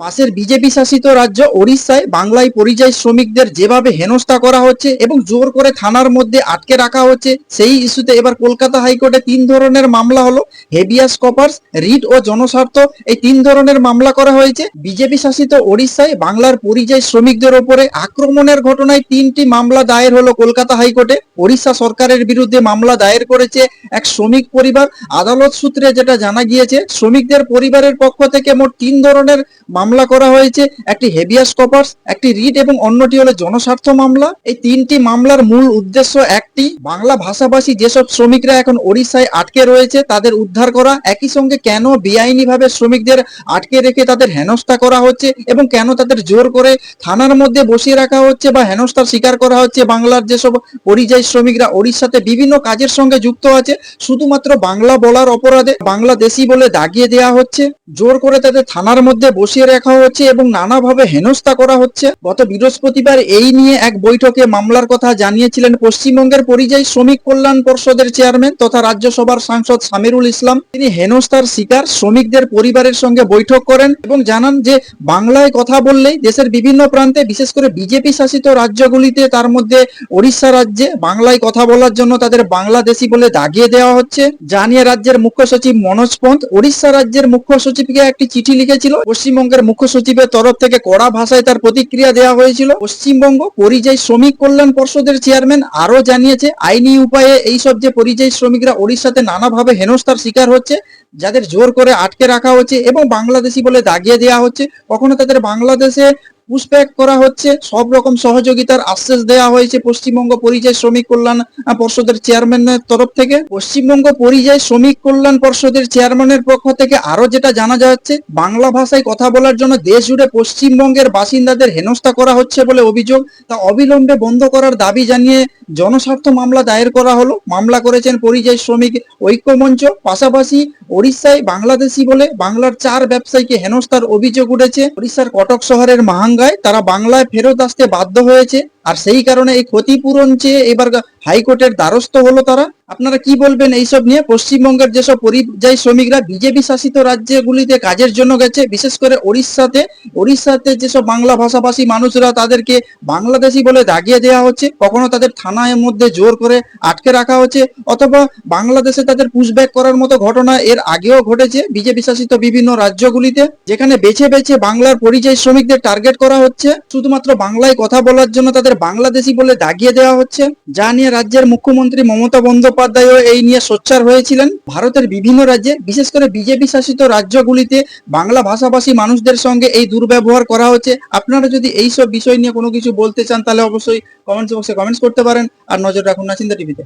পাশের বিজেপি শাসিত রাজ্য ওড়িশায় বাংলায় পরিযায়ী শ্রমিকদের যেভাবে হেনস্থা করা হচ্ছে এবং জোর করে থানার মধ্যে আটকে রাখা হচ্ছে, সেই ইস্যুতে এবার কলকাতা হাইকোর্টে তিন ধরনের মামলা হলো হেভিয়াস কপার্স, রিট ও জনস্বার্থ, এই তিন ধরনের মামলা করা হয়েছে। বিজেপি শাসিত ওড়িশায় বাংলার পরিযায়ী শ্রমিকদের ওপরে আক্রমণের ঘটনায় তিনটি মামলা দায়ের হলো কলকাতা হাইকোর্টে। ওড়িশা সরকারের বিরুদ্ধে মামলা দায়ের করেছে এক শ্রমিক পরিবার। আদালত সূত্রে যেটা জানা গিয়েছে, শ্রমিকদের পরিবারের পক্ষ থেকে মোট তিন ধরনের মামলা করা হয়েছে, একটি হেভিয়াস কপার্স একটি রিট এবং অন্যটি হলো জনস্বার্থ মামলা। এই তিনটি মামলার মূল উদ্দেশ্য একটি, বাংলা ভাষাভাষী যেসব শ্রমিকরা এখন ওড়িশায় আটকে রয়েছে, তাদের উদ্ধার করা, একই সঙ্গে কেন বেআইনিভাবে শ্রমিকদের আটকে রেখে তাদের হেনস্থা করা হচ্ছে এবং কেন তাদের জোর করে থানার মধ্যে বসিয়ে রাখা হচ্ছে বা হেনস্থার শিকার করা হচ্ছে বাংলার যেসব পরিযায়ী শ্রমিকরা ওড়িশাতে বিভিন্ন কাজের সঙ্গে যুক্ত আছে, শুধুমাত্র বাংলা বলার অপরাধে বাংলাদেশি বলে দাগিয়ে দেওয়া হচ্ছে। জোর করে তাদের থানার মধ্যে বসিয়ে রাখা হচ্ছে এবং নানাভাবে হেনস্থা করা হচ্ছে। গত বৃহস্পতিবার এই নিয়ে এক বৈঠকে মামলার কথা জানিয়েছিলেন পশ্চিমবঙ্গের পরিযায়ী শ্রমিক কল্যাণ পর্ষদের চেয়ারম্যান তথা রাজ্যসভার সাংসদ সামিরুল ইসলাম। তিনি হেনস্থার শিকার শ্রমিকদের পরিবারের সঙ্গে বৈঠক করেন এবং জানান যে, বাংলায় কথা বললেই দেশের বিভিন্ন প্রান্তে, বিশেষ করে বিজেপি শাসিত রাজ্যগুলিতে তার মধ্যে ওড়িশা রাজ্যে বাংলায় কথা বলার জন্য তাদের বাংলাদেশি বলে দাগিয়ে দেওয়া হচ্ছে। জানিয়ে রাজ্যের মুখ্য সচিব মনোজ পন্থ, ওড়িশা রাজ্যের মুখ্য সচিবকে একটি চিঠি লিখেছিল। পশ্চিমবঙ্গের মুখ্য সচিবের তরফ থেকে কড়া ভাষায় তার প্রতিক্রিয়া দেওয়া হয়েছিল। পশ্চিমবঙ্গ পরিযায়ী শ্রমিক কল্যাণ পর্ষদের চেয়ারম্যান আরও জানিয়েছে, আইনি উপায়ে এইসব যে পরিযায়ী শ্রমিকরা ওড়িশাতে নানাভাবে হেনস্থার শিকার হচ্ছে, যাদের জোর করে আটকে রাখা হচ্ছে এবং বাংলাদেশি বলে দাগিয়ে দেওয়া হচ্ছে, কখনো তাদের বাংলাদেশে পুষব্যাক করা হচ্ছে। সব রকম সহযোগিতার আশ্বাস দেওয়া হয়েছে পশ্চিমবঙ্গ পরিযায়ী শ্রমিক কল্যাণ পর্ষদের চেয়ারম্যানের তরফ থেকে। পশ্চিমবঙ্গ পরিযায়ী শ্রমিক কল্যাণ পর্ষদের চেয়ারম্যানের পক্ষ থেকে আরও যেটা জানা যাচ্ছে, বাংলা ভাষায় কথা বলার জন্য দেশ জুড়ে পশ্চিমবঙ্গের বাসিন্দাদের হেনস্থা করা হচ্ছে বলে অভিযোগ। তা অবিলম্বে বন্ধ করার দাবি জানিয়ে জনস্বার্থ মামলা দায়ের করা হলো। মামলা করেছেন পরিযায়ী শ্রমিক ঐক্যমঞ্চ। পাশাপাশি ওড়িশায় বাংলাদেশি বলে বাংলার চার ব্যবসায়ীকে হেনস্থার অভিযোগ উঠেছে। ওড়িশার কটক শহরের মাহাঙ্গায় তারা বাংলায় ফেরত আসতে বাধ্য হয়েছে। আর সেই কারণে এই ক্ষতিপূরণ চেয়ে এবার হাইকোর্টের দ্বারস্থ হলো তারা। আপনারা কি বলবেন এইসব নিয়ে? পশ্চিমবঙ্গের যেসব পরিযায়ী শ্রমিকরা বিজেপি শাসিত রাজ্যগুলিতে কাজের জন্য গেছে, বিশেষ করে ওড়িশাতে ওড়িশাতে যেসব বাংলা ভাষাভাষী মানুষরা তাদেরকে বাংলাদেশি বলে দাগিয়ে দেওয়া হচ্ছে, কখনো তাদের থানায় মধ্যে জোর করে আটকে রাখা হচ্ছে, অথবা বাংলাদেশে তাদের পুশব্যাক করার মতো ঘটনা এর আগেও ঘটেছে বিজেপি শাসিত বিভিন্ন রাজ্যগুলিতে, যেখানে বেছে বেছে বাংলার পরিযায়ী শ্রমিকদের টার্গেট করা হচ্ছে। শুধুমাত্র বাংলায় কথা বলার জন্য তাদের বাংলাদেশি বলে দাগিয়ে দেওয়া হচ্ছে। যা নিয়ে রাজ্যের মুখ্যমন্ত্রী মমতা বন্দ্যোপাধ্যায়ও এই নিয়ে সোচ্চার হয়েছিলেন। ভারতের বিভিন্ন রাজ্যে, বিশেষ করে বিজেপি শাসিত রাজ্যগুলিতে বাংলা ভাষাভাষী মানুষদের সঙ্গে এই দুর্ব্যবহার করা হচ্ছে। আপনারা যদি এইসব বিষয় নিয়ে কোনো কিছু বলতে চান, তাহলে অবশ্যই কমেন্টস বক্সে কমেন্টস করতে পারেন। আর নজর রাখুন না চিন্তা টিভিতে